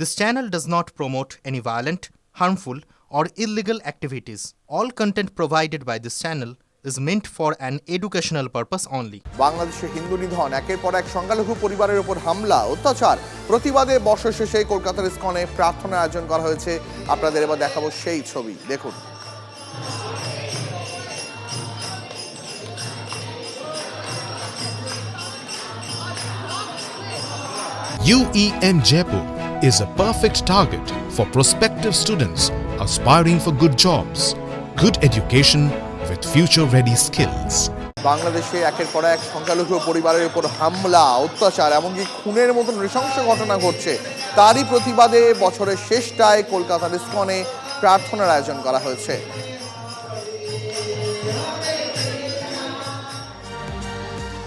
This channel does not promote any violent, harmful, or illegal activities. All content provided by this channel is meant for an educational purpose only. বাংলাদেশে হিন্দু নিধন একের পর এক সংখ্যালঘু পরিবারের উপর হামলা অত্যাচার প্রতিবাদে বর্ষ শেষে কলকাতার ইস্কনে প্রার্থনা আয়োজন করা হয়েছে আপনাদের এবার দেখাবো সেই ছবি দেখুন UEN Jaipur is a perfect target for prospective students aspiring for good jobs, good education with future ready skills. বাংলাদেশে একের পর এক সংখ্যালঘু পরিবারের উপর হামলা অত্যাচার এমনকি খুনের মতন নৃশংস ঘটনা ঘটছে তারই প্রতিবাদে বছরের শেষটায় কলকাতার ইস্কনে প্রার্থনার আয়োজন করা হয়েছে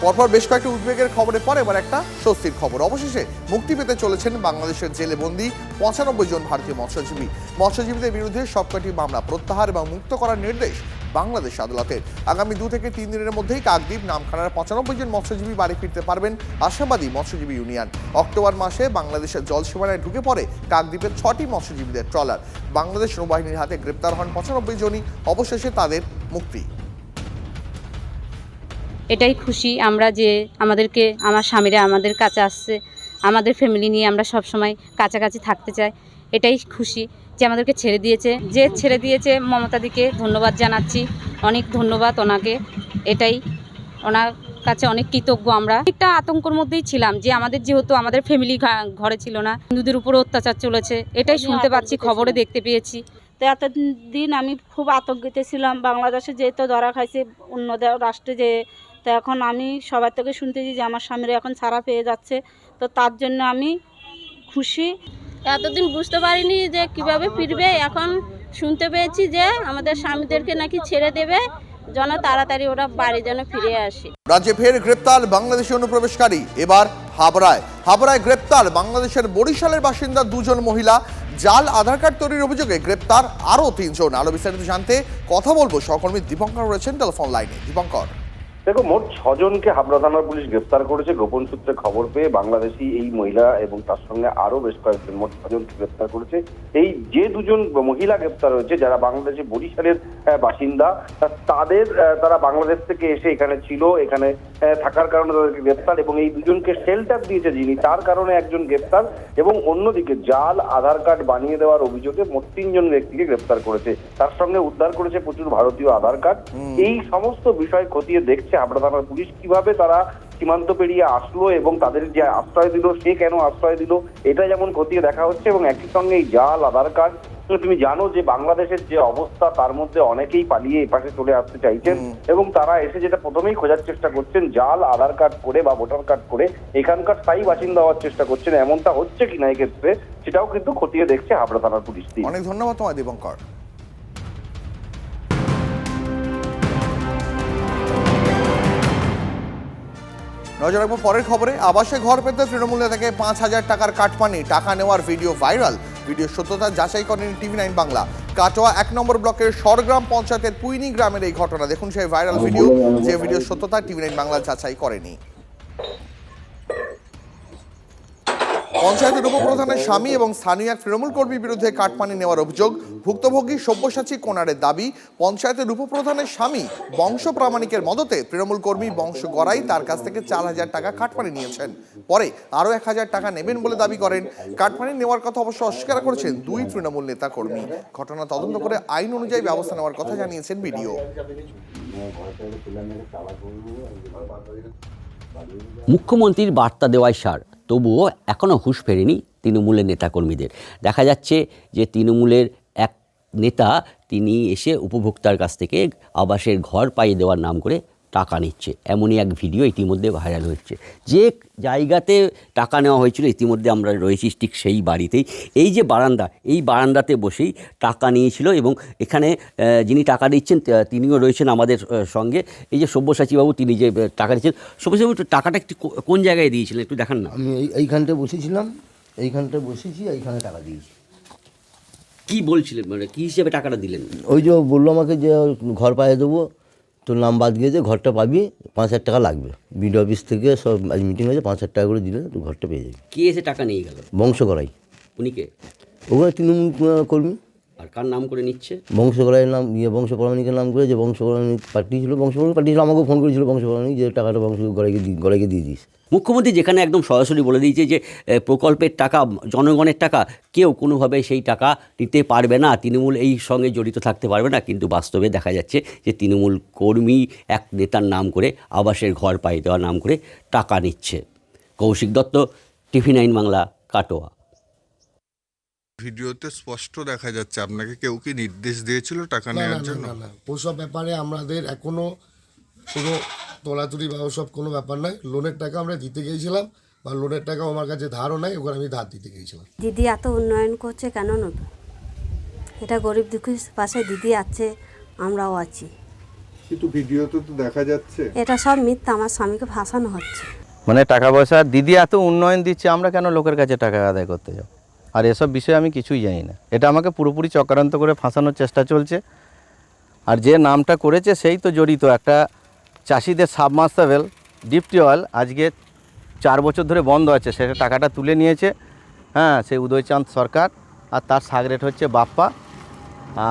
পরপর বেশ কয়েকটি উদ্বেগের খবরে পরে এবার একটা স্বস্তির খবর। অবশেষে মুক্তি পেতে চলেছেন বাংলাদেশের জেলে বন্দী পঁচানব্বই জন ভারতীয় মৎস্যজীবী। মৎস্যজীবীদের বিরুদ্ধে সবকটি মামলা প্রত্যাহার এবং মুক্ত করার নির্দেশ বাংলাদেশ আদালতের। আগামী দু থেকে তিন দিনের মধ্যেই কাকদ্বীপ নামখানার পঁচানব্বই জন মৎস্যজীবী বাড়ি ফিরতে পারবেন আশাবাদী মৎস্যজীবী ইউনিয়ন। অক্টোবর মাসে বাংলাদেশের জল সীমানায় ঢুকে পড়ে কাকদ্বীপের ছটি মৎস্যজীবীদের ট্রলার। বাংলাদেশ নৌবাহিনীর হাতে গ্রেপ্তার হন পঁচানব্বই জনই। অবশেষে তাদের মুক্তি। এটাই খুশি। আমরা যে আমাদেরকে আমার স্বামীরা আমাদের কাছে আসছে আমাদের ফ্যামিলি নিয়ে আমরা সব সময় কাছাকাছি থাকতে চাই এটাই খুশি যে আমাদেরকে ছেড়ে দিয়েছে। যে ছেড়ে দিয়েছে মমতাদিকে ধন্যবাদ জানাচ্ছি অনেক ধন্যবাদ ওনাকে এটাই। ওনার কাছে অনেক কৃতজ্ঞ আমরা। একটা আতঙ্কর মধ্যেই ছিলাম যে আমাদের যেহেতু আমাদের ফ্যামিলি ঘরে ছিল না হিন্দুদের উপর অত্যাচার চলেছে এটাই শুনতে পাচ্ছি খবরে দেখতে পেয়েছি। তো এতদিন আমি খুব আতঙ্কিত ছিলাম বাংলাদেশে যেহেতু ধরা খাইছে অন্য রাষ্ট্রে যে তো এখন আমি সবার থেকে শুনতেছি যে আমার স্বামীরা এখন ছাড়া পেয়ে যাচ্ছে। তো তার জন্য আমি খুশি। এতদিন বুঝতে পারিনি যে কীভাবে ফিরবে। এখন শুনতে পেয়েছি যে আমাদের স্বামীদেরকে নাকি ছেড়ে দেবে। যেন তাড়াতাড়ি ওরা বাড়ি যেন ফিরে আসে। রাজ্যে ফের গ্রেপ্তার বাংলাদেশি অনুপ্রবেশকারী। এবার হাবড়ায়। হাবড়ায় গ্রেপ্তার বাংলাদেশের বরিশালের বাসিন্দা দুজন মহিলা। জাল আধার কার্ড তৈরির অভিযোগে গ্রেপ্তার আরও তিনজন। আরও বিস্তারিত জানতে কথা বলব সহকর্মী দীপঙ্কর রয়েছেন টেলিফোন লাইনে। দীপঙ্কর। দেখো মোট ছজনকে হাবড়া থানার পুলিশ গ্রেপ্তার করেছে। গোপন সূত্রে খবর পেয়ে বাংলাদেশি এই মহিলা এবং তার সঙ্গে আরও বেশ কয়েকজন মোট ছজনকে গ্রেপ্তার করেছে। এই যে দুজন মহিলা গ্রেপ্তার হয়েছে যারা বাংলাদেশে বরিশালের বাসিন্দা তাদের তারা বাংলাদেশ থেকে এসে এখানে ছিল এখানে থাকার কারণে তাদেরকে গ্রেপ্তার এবং এই দুজনকে শেল্টার দিয়েছে যিনি তার কারণে একজন গ্রেপ্তার এবং অন্যদিকে জাল আধার কার্ড বানিয়ে দেওয়ার অভিযোগে মোট তিনজন ব্যক্তিকে গ্রেপ্তার করেছে। তার সঙ্গে উদ্ধার করেছে প্রচুর ভারতীয় আধার কার্ড। এই সমস্ত বিষয় খতিয়ে দেখছে হাবড়া থানার পুলিশ কীভাবে তারা সীমান্ত পেরিয়ে আসলো এবং তাদের যে আশ্রয় দিল সে কেন আশ্রয় দিল এটা যেমন খতিয়ে দেখা হচ্ছে এবং একই সঙ্গে এই জাল আধার কার্ড তুমি জানো যে বাংলাদেশের যে অবস্থা তার মধ্যে অনেকেই পালিয়ে এপাশে চলে আসতে চাইছেন এবং তারা এসে যেটা প্রথমেই খোঁজার চেষ্টা করছেন জাল আধার কার্ড করে বা ভোটার কার্ড করে এখানকার স্থায়ী বাসিন্দা হওয়ার চেষ্টা করছেন এমনটা হচ্ছে কিনা এক্ষেত্রে সেটাও কিন্তু খতিয়ে দেখছে হাবড়া থানার পুলিশ অনেক ধন্যবাদ তোমায় দীপঙ্কর। নজর রাখব পরের খবরে। আবাসে ঘর পেতে তৃণমূল নেতাকে পাঁচ হাজার টাকার কাটমানি। টাকা নেওয়ার ভিডিও ভাইরাল। ভিডিও সত্যতা যাচাই করেন টিভি নাইন বাংলা। কাটোয়া এক নম্বর ব্লকের সরগ্রাম পঞ্চায়েতের পুইনি গ্রামের এই ঘটনা। দেখুন সেই ভাইরাল ভিডিও। যে ভিডিও সত্যতা টিভি নাইন বাংলা যাচাই করেনি। পঞ্চায়েতের উপপ্রধানের স্বামী এবং স্থানীয় এক তৃণমূল কর্মীর বিরুদ্ধে কাটমানি নেওয়ার অভিযোগ, ভুক্তভোগী সব্যসাচী কোনারের দাবি, পঞ্চায়েতের উপপ্রধানের স্বামী বংশ প্রামাণিকের মদতে তৃণমূল কর্মী বংশ গড়াই তার কাছ থেকে চার হাজার টাকা কাটমানি নিয়েছেন। পরে আরও এক হাজার টাকা নেবেন বলে দাবি করেন। কাটমানি নেওয়ার কথা অবশ্য অস্বীকার করেছেন দুই তৃণমূল নেতা কর্মী ঘটনা তদন্ত করে আইন অনুযায়ী ব্যবস্থা নেওয়ার কথা জানিয়েছেন বিডিও। মুখ্যমন্ত্রীর বার্তা দেওয়ায় সার তবুও এখনও হুশ ফেরেনি তৃণমূলের নেতাকর্মীদের। দেখা যাচ্ছে যে তৃণমূলের এক নেতা, তিনি এসে উপভোক্তার কাছ থেকে আবাসের ঘর পাইয়ে দেওয়ার নাম করে টাকা নিচ্ছে। এমনই এক ভিডিও ইতিমধ্যে ভাইরাল হচ্ছে। যে জায়গাতে টাকা নেওয়া হয়েছিল ইতিমধ্যে আমরা রয়েছি ঠিক সেই বাড়িতেই। এই যে বারান্দা এই বারান্দাতে বসেই টাকা নিয়েছিল এবং এখানে যিনি টাকা দিচ্ছেন তিনিও রয়েছেন আমাদের সঙ্গে। এই যে সব্যসাচীবাবু তিনি যে টাকা দিচ্ছেন সব্যসাচীবাবু টাকাটা একটু কো- কোন জায়গায় দিয়েছিলেন? একটু দেখান না। আমি এই এইখানটায় বসেছিলাম এইখানটায় বসেছি এইখানে টাকা দিয়েছি। কি বলছিলেন মানে কী হিসেবে টাকাটা দিলেন? ওই যে বলল আমাকে যে ঘর পাইয়ে দেবো তোর নাম বাদ গিয়েছে ঘরটা পাবি পাঁচ হাজার টাকা লাগবে। বিডিও অফিস থেকে সব আজ মিটিং হয়েছে পাঁচ হাজার টাকা করে দিলে তুই ঘরটা পেয়ে যাবি। কে এসে টাকা নিয়ে গেল? বংশ করাই উনি কে? ওখানে তৃণমূল কর্মী। আর কার নাম করে নিচ্ছে? বংশকলাইয়ের নাম ইয়ে বংশকলানিকের নাম করে যে বংশকলানি পাঠিয়েছিল বংশকলানি পাঠিয়েছিল আমাকেও ফোন করেছিল বংশকলানি যে টাকাটা বংশ গড়াইকে গড়াইকে দিয়ে দিস। মুখ্যমন্ত্রী যেখানে একদম সরাসরি বলে দিয়েছে যে প্রকল্পের টাকা জনগণের টাকা কেউ কোনোভাবে সেই টাকা নিতে পারবে না তৃণমূল এই সঙ্গে জড়িত থাকতে পারবে না কিন্তু বাস্তবে দেখা যাচ্ছে যে তৃণমূল কর্মী এক নেতার নাম করে আবাসের ঘর পাই দেওয়ার নাম করে টাকা নিচ্ছে। Koushik Dutta TV nine Bangla Katwa. ভিডিওতে স্পষ্ট দেখা যাচ্ছে আপনাকে কেউ কি নির্দেশ দিয়েছিল টাকা নেওয়ার জন্য? না না। ওসব ব্যাপারে আমাদের এখনও কোনো তোলাতুলি বা ওসব কোনো ব্যাপার নয় লোনের টাকা আমরা দিতে গিয়েছিলাম বা লোনের টাকা আমার কাছে ধারও নাই ওখানে আমি ধার দিতে গিয়েছিলাম। দিদি এত উন্নয়ন করছে কেন নেবে এটা গরিব দুঃখীর পাশে দিদি আছে আমরাও আছি। কিন্তু ভিডিওতে তো দেখা যাচ্ছে। এটা সব মিথ্যা আমার স্বামীকে ফাঁসানো হচ্ছে। মানে টাকা পয়সা দিদি এত উন্নয়ন দিচ্ছে আমরা কেন লোকের কাছে টাকা আদায় করতে যাব? আর এসব বিষয়ে আমি কিছুই জানি না। এটা আমাকে পুরোপুরি চক্রান্ত করে ফাঁসানোর চেষ্টা চলছে। আর যে নামটা করেছে সেই তো জড়িত একটা চাষিদের সাবমার্সাবেল ডিপ টিউবওয়েল আজকে চার বছর ধরে বন্ধ আছে। সেটা টাকাটা তুলে নিয়েছে। হ্যাঁ সেই উদয়চাঁদ সরকার আর তার সাগরেট হচ্ছে বাপ্পা।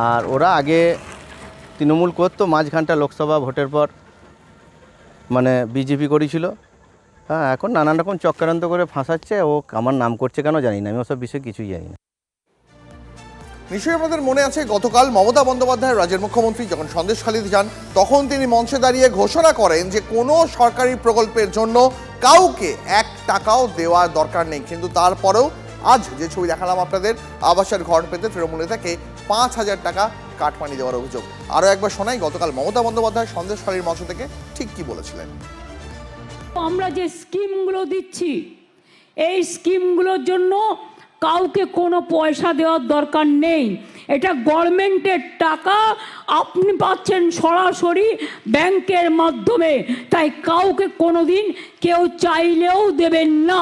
আর ওরা আগে তৃণমূল করতো, মাঝখানটা লোকসভা ভোটের পর মানে বিজেপি করেছিল। হ্যাঁ এখন নানান রকম চক্রান্ত করে ফাঁসাচ্ছে, ও আমার নাম করছে কেন জানি না, আমি ওসব বিষয়ে কিছুই জানি না। নিশ্চয়ই আমাদের মনে আছে, গতকাল মমতা বন্দ্যোপাধ্যায় রাজ্যের মুখ্যমন্ত্রী যখন সন্দেশখালীতে যান, তখন তিনি মঞ্চে দাঁড়িয়ে ঘোষণা করেন যে কোনো সরকারি প্রকল্পের জন্য কাউকে এক টাকাও দেওয়ার দরকার নেই। কিন্তু তারপরেও আজ যে ছবি দেখালাম আপনাদের, আবাসের ঘর পেতে তৃণমূল নেতাকে পাঁচ হাজার টাকা কাটমানি দেওয়ার অভিযোগ। আরও একবার শোনাই, গতকাল মমতা বন্দ্যোপাধ্যায় সন্দেশখালীর মঞ্চ থেকে ঠিক কি বলেছিলেন? আমরা যে স্কিমগুলো দিচ্ছি, এই স্কিমগুলোর জন্য কাউকে কোনো পয়সা দেওয়ার দরকার নেই। এটা গভর্নমেন্টের টাকা, আপনি পাচ্ছেন সরাসরি ব্যাংকের মাধ্যমে। তাই কাউকে কোনো দিন কেউ চাইলেও দেবেন না।